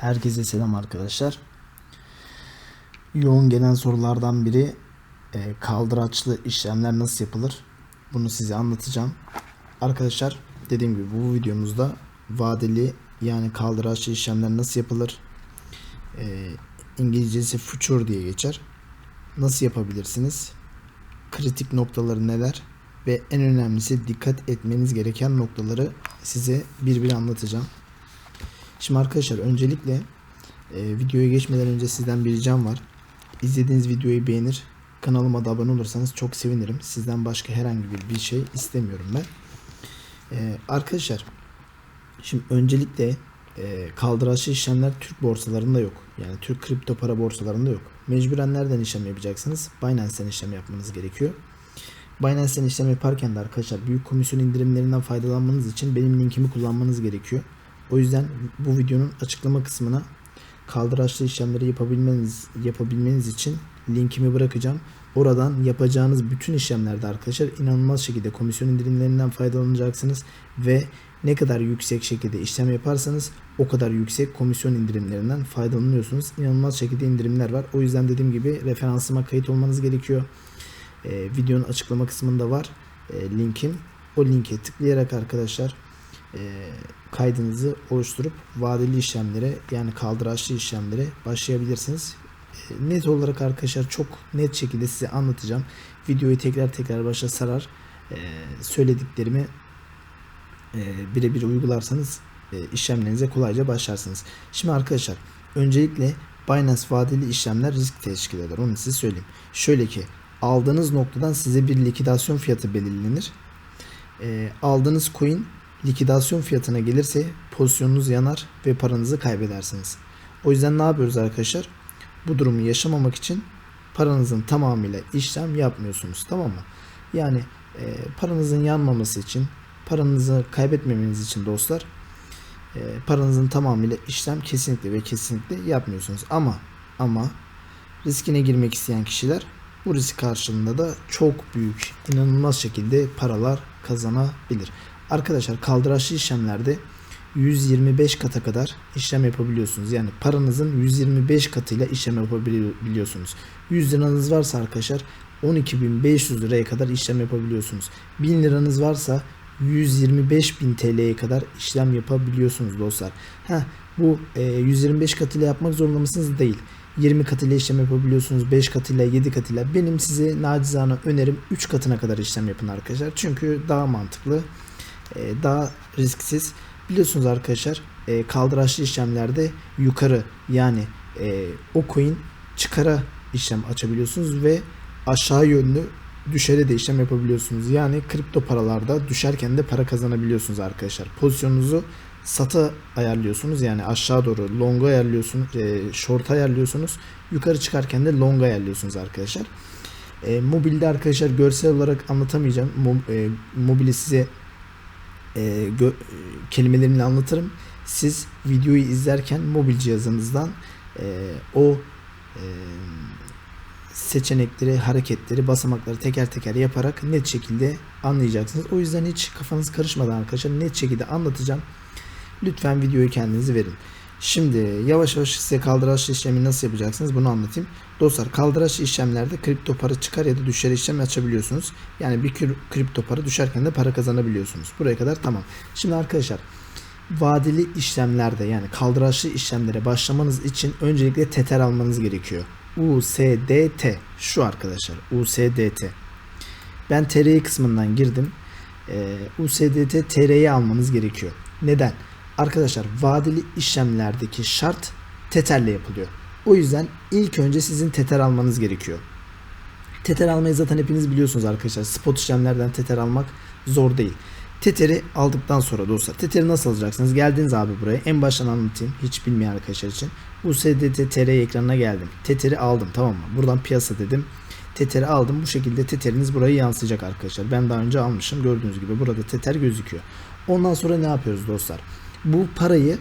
Herkese selam arkadaşlar. Yoğun gelen sorulardan biri e, kaldıraçlı işlemler nasıl yapılır? Bunu size anlatacağım. Arkadaşlar dediğim gibi bu videomuzda vadeli yani kaldıraçlı işlemler nasıl yapılır? E, İngilizcesi future diye geçer. Nasıl yapabilirsiniz? Kritik noktaları neler? Ve en önemlisi dikkat etmeniz gereken noktaları size bir bir anlatacağım. Şimdi arkadaşlar öncelikle e, videoya geçmeden önce sizden bir ricam var. İzlediğiniz videoyu beğenir, kanalıma da abone olursanız çok sevinirim. Sizden başka herhangi bir, bir şey istemiyorum ben. E, arkadaşlar şimdi öncelikle e, kaldıraçlı işlemler Türk borsalarında yok. Yani Türk kripto para borsalarında yok. Mecburen nereden işlem yapacaksınız? Binance'den işlem yapmanız gerekiyor. Binance'den işlem yaparken de arkadaşlar büyük komisyon indirimlerinden faydalanmanız için benim linkimi kullanmanız gerekiyor. O yüzden bu videonun açıklama kısmına kaldıraçlı işlemleri yapabilmeniz yapabilmeniz için linkimi bırakacağım. Oradan yapacağınız bütün işlemlerde arkadaşlar inanılmaz şekilde komisyon indirimlerinden faydalanacaksınız ve ne kadar yüksek şekilde işlem yaparsanız o kadar yüksek komisyon indirimlerinden faydalanıyorsunuz. İnanılmaz şekilde indirimler var. O yüzden dediğim gibi referansıma kayıt olmanız gerekiyor. Ee, videonun açıklama kısmında var e, linkim. O linke tıklayarak arkadaşlar e, kaydınızı oluşturup vadeli işlemlere yani kaldıraçlı işlemlere başlayabilirsiniz. E, net olarak arkadaşlar çok net şekilde size anlatacağım. Videoyu tekrar tekrar başa sarar. E, söylediklerimi e, birebir uygularsanız işlemlerinize kolayca başlarsınız. Şimdi arkadaşlar öncelikle Binance vadeli işlemler risk teşkil eder. Onu size söyleyeyim. Şöyle ki aldığınız noktadan size bir likidasyon fiyatı belirlenir. E, aldığınız coin likidasyon fiyatına gelirse pozisyonunuz yanar ve paranızı kaybedersiniz. O yüzden ne yapıyoruz arkadaşlar? Bu durumu yaşamamak için paranızın tamamıyla işlem yapmıyorsunuz. Tamam mı? Yani e, paranızın yanmaması için, paranızı kaybetmemeniz için dostlar e, paranızın tamamıyla işlem kesinlikle ve kesinlikle yapmıyorsunuz. Ama ama riskine girmek isteyen kişiler bu risk karşılığında da çok büyük, inanılmaz şekilde paralar kazanabilir. Arkadaşlar kaldıraçlı işlemlerde 125 kata kadar işlem yapabiliyorsunuz. Yani paranızın 125 katıyla işlem yapabiliyorsunuz. 100 liranız varsa arkadaşlar 12.500 liraya kadar işlem yapabiliyorsunuz. 1000 liranız varsa 125.000 TL'ye kadar işlem yapabiliyorsunuz dostlar. Heh, bu e, 125 katıyla yapmak zorunda mısınız? Değil. 20 katıyla işlem yapabiliyorsunuz. 5 katıyla 7 katıyla. Benim size nacizane önerim 3 katına kadar işlem yapın arkadaşlar. Çünkü daha mantıklı. E, daha risksiz. Biliyorsunuz arkadaşlar e, kaldıraçlı işlemlerde yukarı yani e, o coin çıkara işlem açabiliyorsunuz ve aşağı yönlü düşere de işlem yapabiliyorsunuz. Yani kripto paralarda düşerken de para kazanabiliyorsunuz arkadaşlar. Pozisyonunuzu sata ayarlıyorsunuz. Yani aşağı doğru long ayarlıyorsunuz, e, short ayarlıyorsunuz. Yukarı çıkarken de long ayarlıyorsunuz arkadaşlar. E, mobilde arkadaşlar görsel olarak anlatamayacağım. Mo, e, mobili size e, gö- kelimelerimle anlatırım. Siz videoyu izlerken mobil cihazınızdan e, o e, seçenekleri, hareketleri, basamakları teker teker yaparak net şekilde anlayacaksınız. O yüzden hiç kafanız karışmadan arkadaşlar net şekilde anlatacağım. Lütfen videoyu kendiniz verin. Şimdi yavaş yavaş size kaldıraçlı işlemi nasıl yapacaksınız bunu anlatayım. Dostlar kaldıraçlı işlemlerde kripto para çıkar ya da düşer işlem açabiliyorsunuz. Yani bir kripto para düşerken de para kazanabiliyorsunuz. Buraya kadar tamam. Şimdi arkadaşlar vadeli işlemlerde yani kaldıraçlı işlemlere başlamanız için öncelikle Tether almanız gerekiyor. USDT şu arkadaşlar USDT. Ben TRY kısmından girdim. Ee, USDT TR'yi almanız gerekiyor. Neden? Arkadaşlar vadeli işlemlerdeki şart Tether'le yapılıyor. O yüzden ilk önce sizin Tether almanız gerekiyor. Tether almayı zaten hepiniz biliyorsunuz arkadaşlar. Spot işlemlerden Tether almak zor değil. Tether'i aldıktan sonra dostlar Tether'i nasıl alacaksınız? Geldiniz abi buraya. En baştan anlatayım. Hiç bilmeyen arkadaşlar için. USDT TR ekranına geldim. Tether'i aldım tamam mı? Buradan piyasa dedim. Tether'i aldım. Bu şekilde Tether'iniz buraya yansıyacak arkadaşlar. Ben daha önce almışım. Gördüğünüz gibi burada Tether gözüküyor. Ondan sonra ne yapıyoruz dostlar? Bu parayı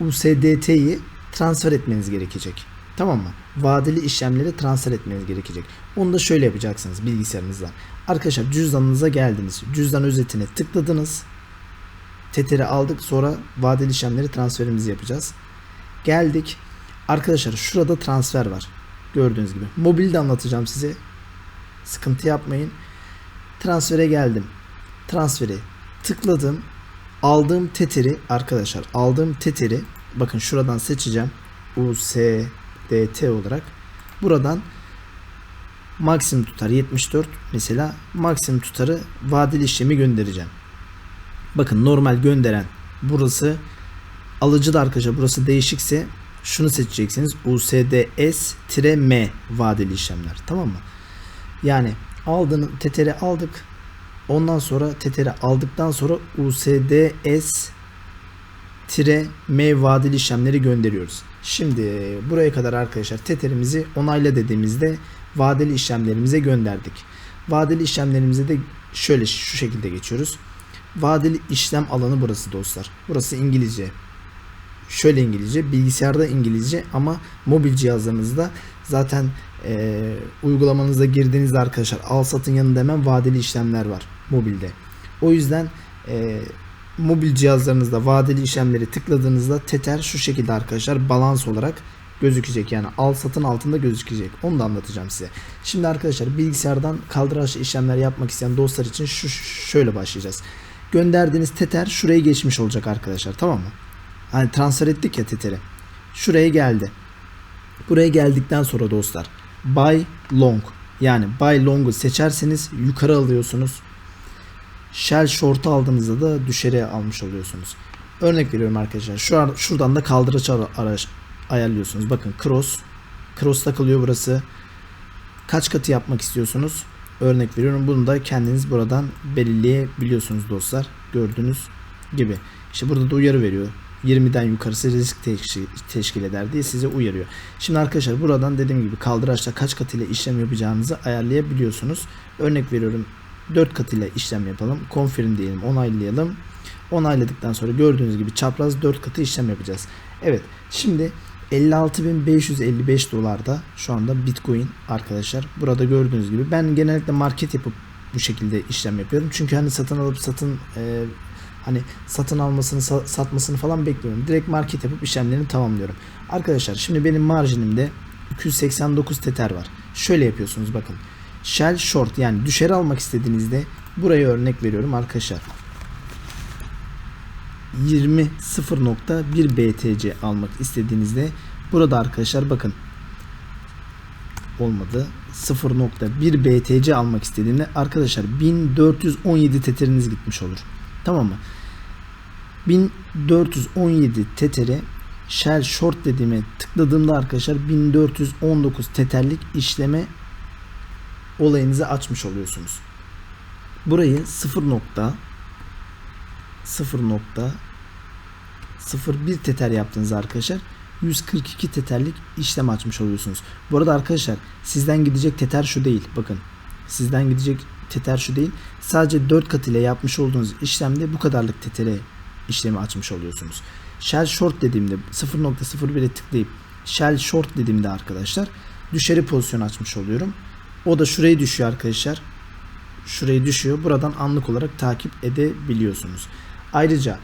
USDT'yi transfer etmeniz gerekecek. Tamam mı? Vadeli işlemleri transfer etmeniz gerekecek. Onu da şöyle yapacaksınız bilgisayarınızdan. Arkadaşlar cüzdanınıza geldiniz. Cüzdan özetine tıkladınız. Tether'i aldık sonra vadeli işlemleri transferimizi yapacağız. Geldik. Arkadaşlar şurada transfer var. Gördüğünüz gibi. Mobilde anlatacağım size. Sıkıntı yapmayın. Transfere geldim. Transferi tıkladım. Aldığım teteri arkadaşlar aldığım teteri bakın şuradan seçeceğim. USDT olarak. Buradan maksimum tutar 74 mesela maksimum tutarı vadeli işlemi göndereceğim. Bakın normal gönderen burası alıcı da arkadaşlar burası değişikse şunu seçeceksiniz. USDS-M vadeli işlemler. Tamam mı? Yani aldığını teteri aldık. Ondan sonra teteri aldıktan sonra USDS M vadeli işlemleri gönderiyoruz. Şimdi buraya kadar arkadaşlar teterimizi onayla dediğimizde vadeli işlemlerimize gönderdik. Vadeli işlemlerimize de şöyle şu şekilde geçiyoruz. Vadeli işlem alanı burası dostlar. Burası İngilizce. Şöyle İngilizce, bilgisayarda İngilizce ama mobil cihazlarınızda zaten e, uygulamanıza girdiğinizde arkadaşlar al satın yanında hemen vadeli işlemler var mobilde. O yüzden e, mobil cihazlarınızda vadeli işlemleri tıkladığınızda Tether şu şekilde arkadaşlar balans olarak gözükecek. Yani al satın altında gözükecek. Onu da anlatacağım size. Şimdi arkadaşlar bilgisayardan kaldıraçlı işlemler yapmak isteyen dostlar için şu şöyle başlayacağız. Gönderdiğiniz Tether şuraya geçmiş olacak arkadaşlar tamam mı? Hani transfer ettik ya Tether'i. Şuraya geldi. Buraya geldikten sonra dostlar buy long yani buy long'u seçerseniz yukarı alıyorsunuz. Shell short'u aldığınızda da düşeri almış oluyorsunuz. Örnek veriyorum arkadaşlar. Şu an şuradan da kaldıraç araç ayarlıyorsunuz. Bakın cross cross takılıyor burası. Kaç katı yapmak istiyorsunuz? Örnek veriyorum. Bunu da kendiniz buradan belirleyebiliyorsunuz dostlar. Gördüğünüz gibi. İşte burada da uyarı veriyor. 20'den yukarısı risk teşkil eder diye size uyarıyor. Şimdi arkadaşlar buradan dediğim gibi kaldıraçla kaç kat ile işlem yapacağınızı ayarlayabiliyorsunuz. Örnek veriyorum 4 kat ile işlem yapalım. Confirm diyelim onaylayalım. Onayladıktan sonra gördüğünüz gibi çapraz 4 katı işlem yapacağız. Evet şimdi 56.555 dolarda şu anda Bitcoin arkadaşlar. Burada gördüğünüz gibi ben genellikle market yapıp bu şekilde işlem yapıyorum. Çünkü hani satın alıp satın e, hani satın almasını satmasını falan bekliyorum. Direkt market yapıp işlemlerini tamamlıyorum. Arkadaşlar şimdi benim marjinimde 289 teter var. Şöyle yapıyorsunuz bakın. Shell short yani düşeri almak istediğinizde buraya örnek veriyorum arkadaşlar. 20 0.1 BTC almak istediğinizde burada arkadaşlar bakın olmadı 0.1 BTC almak istediğinde arkadaşlar 1417 teteriniz gitmiş olur. Tamam mı? 1417 tetere Shell Short dediğime tıkladığımda arkadaşlar 1419 teterlik işleme olayınızı açmış oluyorsunuz. Burayı 0 nokta 0 nokta 01 teter yaptınız arkadaşlar 142 teterlik işlem açmış oluyorsunuz. Bu arada arkadaşlar sizden gidecek teter şu değil. Bakın sizden gidecek teter şu değil. Sadece 4 kat ile yapmış olduğunuz işlemde bu kadarlık tetere işlemi açmış oluyorsunuz. Shell short dediğimde 0.01'e tıklayıp shell short dediğimde arkadaşlar düşeri pozisyon açmış oluyorum. O da şurayı düşüyor arkadaşlar. Şurayı düşüyor. Buradan anlık olarak takip edebiliyorsunuz. Ayrıca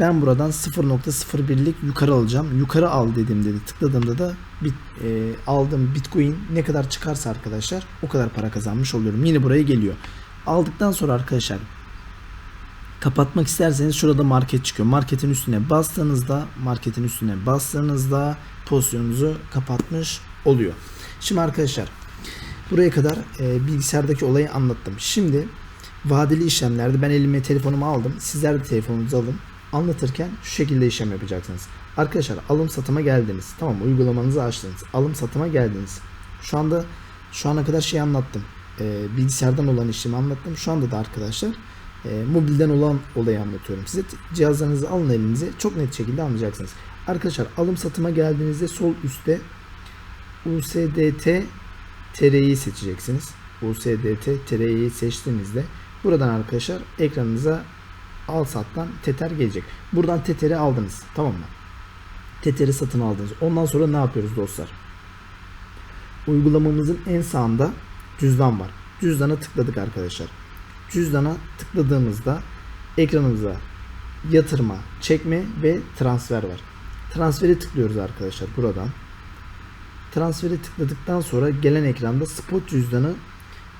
ben buradan 0.01'lik yukarı alacağım. Yukarı al dediğimde de tıkladığımda da bit, e, aldığım bitcoin ne kadar çıkarsa arkadaşlar o kadar para kazanmış oluyorum. Yine buraya geliyor. Aldıktan sonra arkadaşlar kapatmak isterseniz şurada market çıkıyor. Marketin üstüne bastığınızda marketin üstüne bastığınızda pozisyonunuzu kapatmış oluyor. Şimdi arkadaşlar buraya kadar e, bilgisayardaki olayı anlattım. Şimdi vadeli işlemlerde ben elime telefonumu aldım. Sizler de telefonunuzu alın. Anlatırken şu şekilde işlem yapacaksınız. Arkadaşlar alım satıma geldiniz. Tamam uygulamanızı açtınız. Alım satıma geldiniz. Şu anda şu ana kadar şey anlattım. E, bilgisayardan olan işlemi anlattım. Şu anda da arkadaşlar e, mobilden olan olayı anlatıyorum size. Cihazlarınızı alın elinize çok net şekilde anlayacaksınız. Arkadaşlar alım satıma geldiğinizde sol üstte USDT TR'yi seçeceksiniz. USDT TR'yi seçtiğinizde buradan arkadaşlar ekranınıza al sattan Tether gelecek. Buradan Tether'i aldınız. Tamam mı? Tether'i satın aldınız. Ondan sonra ne yapıyoruz dostlar? Uygulamamızın en sağında cüzdan var. Cüzdana tıkladık arkadaşlar cüzdana tıkladığımızda ekranımıza yatırma, çekme ve transfer var. Transferi tıklıyoruz arkadaşlar buradan. Transferi tıkladıktan sonra gelen ekranda spot cüzdanı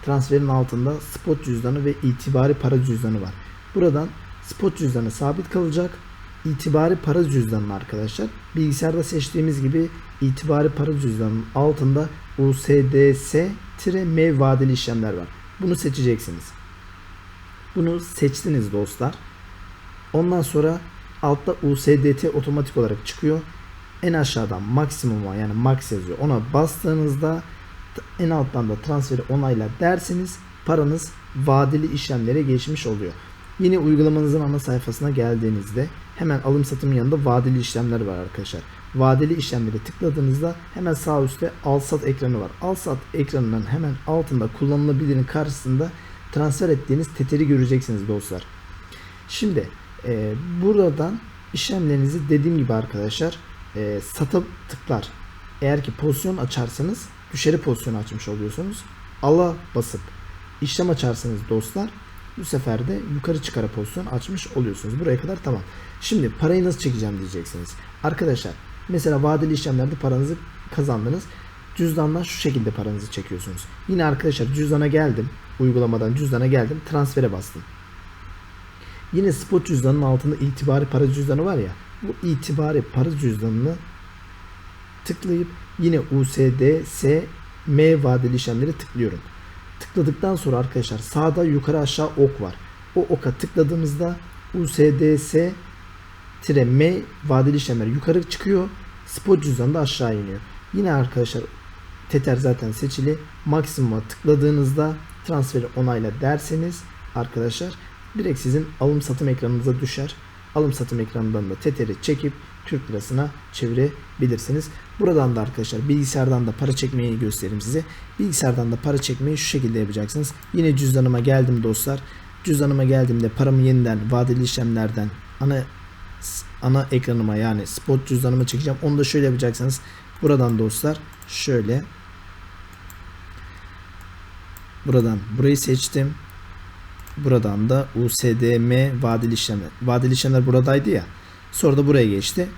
transferin altında spot cüzdanı ve itibari para cüzdanı var. Buradan spot cüzdanı sabit kalacak. İtibari para cüzdanı arkadaşlar. Bilgisayarda seçtiğimiz gibi itibari para cüzdanının altında USDS-M vadeli işlemler var. Bunu seçeceksiniz. Bunu seçtiniz dostlar. Ondan sonra altta USDT otomatik olarak çıkıyor. En aşağıdan maksimuma yani max yazıyor. Ona bastığınızda en alttan da transferi onayla derseniz paranız vadeli işlemlere geçmiş oluyor. Yine uygulamanızın ana sayfasına geldiğinizde hemen alım satımın yanında vadeli işlemler var arkadaşlar. Vadeli işlemleri tıkladığınızda hemen sağ üstte al sat ekranı var. Al sat ekranının hemen altında kullanılabilirin karşısında transfer ettiğiniz teteri göreceksiniz dostlar. Şimdi e, buradan işlemlerinizi dediğim gibi arkadaşlar e, sata tıklar. Eğer ki pozisyon açarsanız düşeri pozisyon açmış oluyorsunuz. Ala basıp işlem açarsanız dostlar bu sefer de yukarı çıkara pozisyon açmış oluyorsunuz. Buraya kadar tamam. Şimdi parayı nasıl çekeceğim diyeceksiniz. Arkadaşlar mesela vadeli işlemlerde paranızı kazandınız. Cüzdandan şu şekilde paranızı çekiyorsunuz. Yine arkadaşlar cüzdana geldim. Uygulamadan cüzdana geldim. Transfere bastım. Yine spot cüzdanın altında itibari para cüzdanı var ya. Bu itibari para cüzdanını tıklayıp yine USD, S, M vadeli işlemleri tıklıyorum. Tıkladıktan sonra arkadaşlar sağda yukarı aşağı ok var. O oka tıkladığımızda USDS M vadeli işlemler yukarı çıkıyor. Spot cüzdan da aşağı iniyor. Yine arkadaşlar Tether zaten seçili. Maksimuma tıkladığınızda transferi onayla derseniz arkadaşlar direkt sizin alım satım ekranınıza düşer. Alım satım ekranından da Tether'i çekip Türk lirasına çevirebilirsiniz. Buradan da arkadaşlar bilgisayardan da para çekmeyi göstereyim size. Bilgisayardan da para çekmeyi şu şekilde yapacaksınız. Yine cüzdanıma geldim dostlar. Cüzdanıma geldiğimde paramı yeniden vadeli işlemlerden ana ana ekranıma yani spot cüzdanıma çekeceğim. Onu da şöyle yapacaksınız. Buradan dostlar şöyle buradan burayı seçtim. Buradan da USDM vadeli işlemler. Vadeli işlemler buradaydı ya. Sonra da buraya geçti.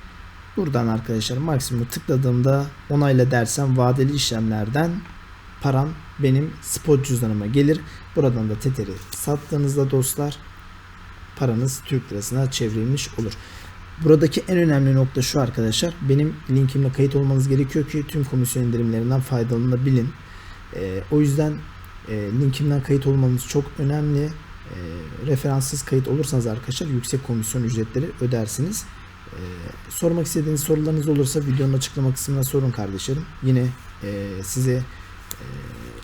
Buradan arkadaşlar maksimumu tıkladığımda onayla dersem vadeli işlemlerden param benim spot cüzdanıma gelir. Buradan da Tether'i sattığınızda dostlar paranız Türk lirasına çevrilmiş olur. Buradaki en önemli nokta şu arkadaşlar. Benim linkimle kayıt olmanız gerekiyor ki tüm komisyon indirimlerinden faydalanabilin. Ee, o yüzden e, linkimden kayıt olmanız çok önemli. E, referanssız kayıt olursanız arkadaşlar yüksek komisyon ücretleri ödersiniz. E, sormak istediğiniz sorularınız olursa videonun açıklama kısmına sorun kardeşlerim. Yine e, size e,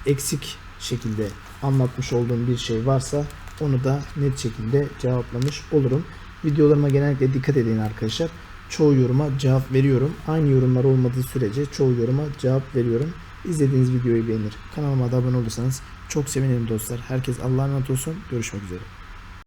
eksik şekilde anlatmış olduğum bir şey varsa onu da net şekilde cevaplamış olurum. Videolarıma genellikle dikkat edin arkadaşlar. Çoğu yoruma cevap veriyorum. Aynı yorumlar olmadığı sürece çoğu yoruma cevap veriyorum. İzlediğiniz videoyu beğenir. Kanalıma da abone olursanız çok sevinirim dostlar. Herkes Allah'a emanet olsun. Görüşmek üzere.